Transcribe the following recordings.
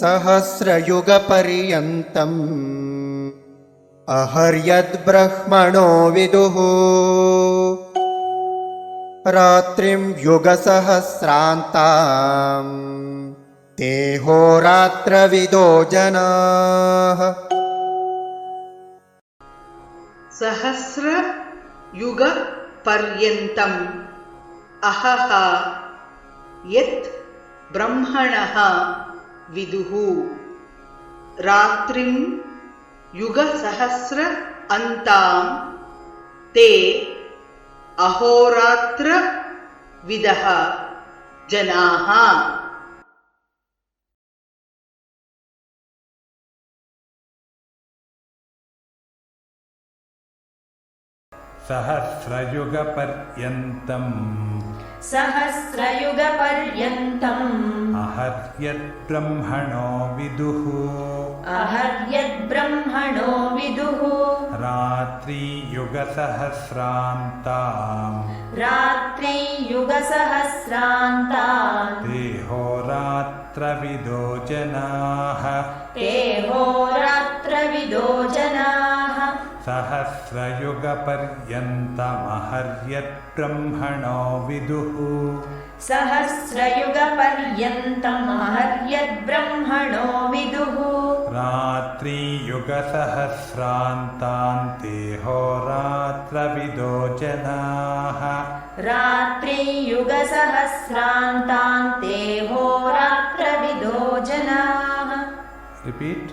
सहस्रयुगपर्यन्तम् अहर्यद्ब्रह्मणो विदुः। रात्रिं युगसहस्रान्ताम् ते होरात्रविदो जनाः। सहस्रयुगपर्यन्तम् अहः यत् ब्रह्मणः विदुः। रात्रिं युगसहस्र अन्तां ते जनाः। सहस्रयुगपर्यन्तम् सहस्रयुगपर्यन्तम्। अहर्यद्ब्रह्मणो विदुः। अहर्यद्ब्रह्मणो विदुः। रात्रियुगसहस्रान्ताम्। रात्रियुगसहस्रान्तान् देहोरात्रविदो जनाः ते होरात्रविदो जनाः सहस्रयुगपर्यन्तमहर्यद्ब्रह्मणो विदुः सहस्रयुगपर्यन्तमहर्यद्ब्रह्मणो विदुः रात्रियुगसहस्रान्तान्ते होरात्रविदो जनाः रात्रियुगसहस्रान्तान् ते होरात्रविदो जनाः रिपीट्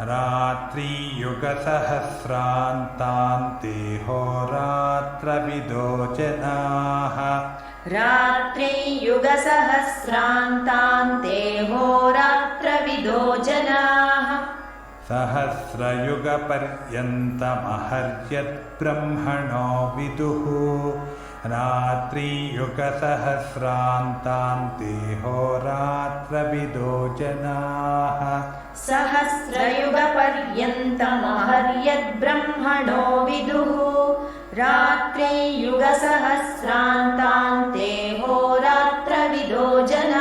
रात्रियुगसहस्रान्तान्ते होरात्रविदो जनाः। रात्रियुगसहस्रान्तान् ते होरात्रविदो जनाः। सहस्रयुगपर्यन्तमहर्यद्ब्रह्मणो विदुः रात्रियुगसहस्रान्तान्ते होरात्रविदो जनाः सहस्रयुगपर्यन्तमहर्यद्ब्रह्मणो विदुः। रात्रियुगसहस्रान्तान्तेहो रात्र विदो जन